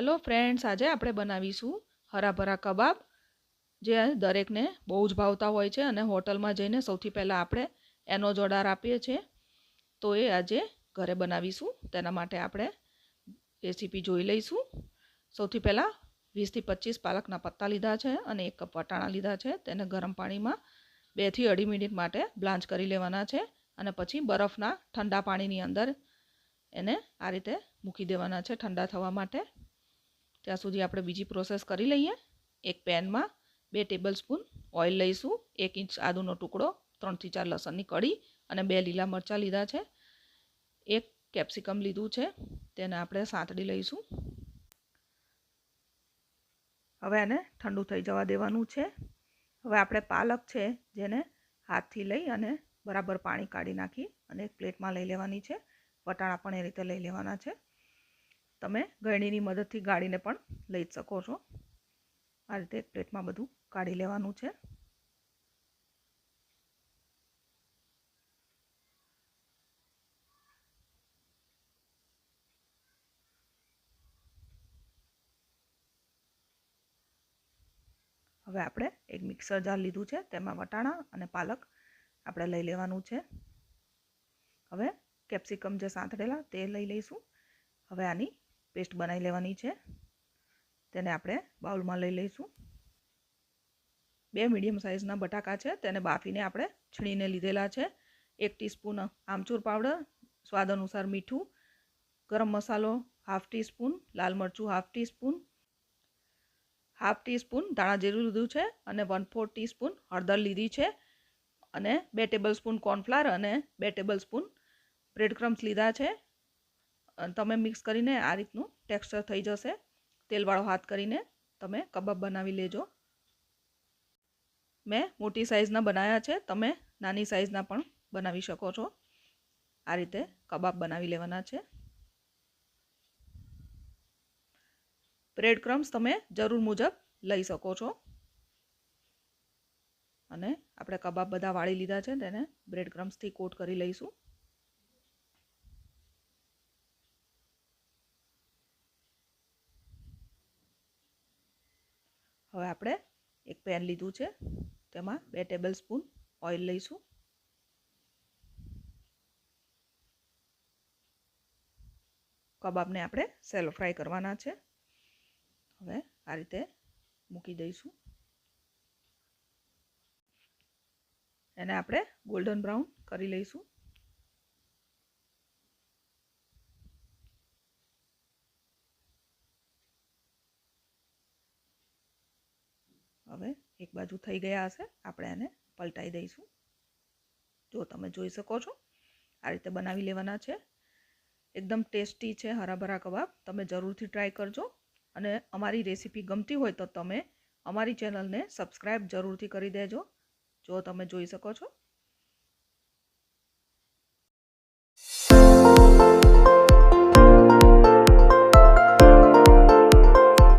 Hello friends આજે આપણે બનાવીશું હરાભરા કબાબ, જે દરેકને બહુ જ ભાવતા હોય છે અને હોટલમાં જઈને સૌથી પહેલાં આપણે એનો જ ઓર્ડર આપીએ છીએ. તો એ આજે ઘરે બનાવીશું, તેના માટે આપણે રેસીપી જોઈ લઈશું. સૌથી પહેલાં વીસથી પચીસ પાલકના પત્તા લીધા છે અને એક કપ વટાણા લીધા છે, તેને ગરમ પાણીમાં બેથી અઢી મિનિટ માટે બ્લાન્ચ કરી લેવાના છે અને પછી બરફના ઠંડા પાણીની અંદર એને આ રીતે મૂકી દેવાના છે ઠંડા થવા માટે. ત્યાં સુધી આપણે બીજી પ્રોસેસ કરી લઈએ. એક પેનમાં બે ટેબલ સ્પૂન ઓઇલ લઈશું, એક ઇંચ આદુનો ટુકડો, ત્રણથી ચાર લસણની કળી અને બે લીલા મરચાં લીધા છે. એક કેપ્સિકમ લીધું છે, તેને આપણે સાંતળી લઈશું. હવે એને ઠંડુ થઈ જવા દેવાનું છે. હવે આપણે પાલક છે, જેને હાથથી લઈ અને બરાબર પાણી કાઢી નાખી અને એક પ્લેટમાં લઈ લેવાની છે. વટાણા પણ એ રીતે લઈ લેવાના છે. તમે ગળણીની મદદથી ગાળીને પણ લઈ શકો છો. આ રીતે પ્લેટમાં બધું કાઢી લેવાનું છે. હવે આપણે એક મિક્સર જાર લીધું છે, તેમાં વટાણા અને પાલક આપણે લઈ લેવાનું છે. હવે કેપ્સિકમ જે સાંતળેલા તે લઈ લઈશું. હવે આની પેસ્ટ બનાવી લેવાની છે. તેને આપણે બાઉલમાં લઈ લઈશું. બે મીડિયમ સાઇઝના બટાકા છે, તેને બાફીને આપણે છીણીને લીધેલા છે. એક ટીસ્પૂન આમચૂર પાવડર, સ્વાદ અનુસાર મીઠું, ગરમ મસાલો હાફ ટીસ્પૂન, લાલ મરચું હાફ ટીસ્પૂન હાફ ટીસ્પૂન ધાણા જીરું લીધું છે અને વન ફોર ટીસ્પૂન હળદર લીધી છે અને બે ટેબલ સ્પૂન કોર્નફ્લાર અને બે ટેબલ સ્પૂન બ્રેડ ક્રમ્સ લીધા છે. તમે મિક્સ કરીને આ રીતનું ટેક્સચર થઈ જશે. તેલવાળો હાથ કરીને તમે કબાબ બનાવી લેજો. મેં મોટી સાઇઝના બનાવ્યા છે. તમે નાની સાઇઝના પણ બનાવી શકો છો. આ રીતે કબાબ બનાવી લેવાના છે. બ્રેડ ક્રમ્સ તમે જરૂર મુજબ લઈ શકો છો. અને આપણે કબાબ બધા વાળી લીધા છે. તેને બ્રેડ ક્રમ્સથી કોટ કરી લઈશું. હવે આપણે એક પેન લીધું છે, તેમાં બે ટેબલ સ્પૂન ઓઇલ લઈશું. કબાબને આપણે સેલો ફ્રાય કરવાના છે. હવે આ રીતે મૂકી દઈશું. એને આપણે ગોલ્ડન બ્રાઉન કરી લઈશું હવે એક બાજુ થઈ ગયા હશે. આપણે એને પલટાઈ દઈશું. જો તમે જોઈ શકો છો, આ રીતે બનાવી લેવાના છે. એકદમ ટેસ્ટી છે હરાભરા કબાબ. તમે જરૂરથી ટ્રાય કરજો. અને અમારી રેસીપી ગમતી હોય તો તમે અમારી ચેનલને સબસ્ક્રાઈબ જરૂરથી કરી દેજો. જો તમે જોઈ શકો છો.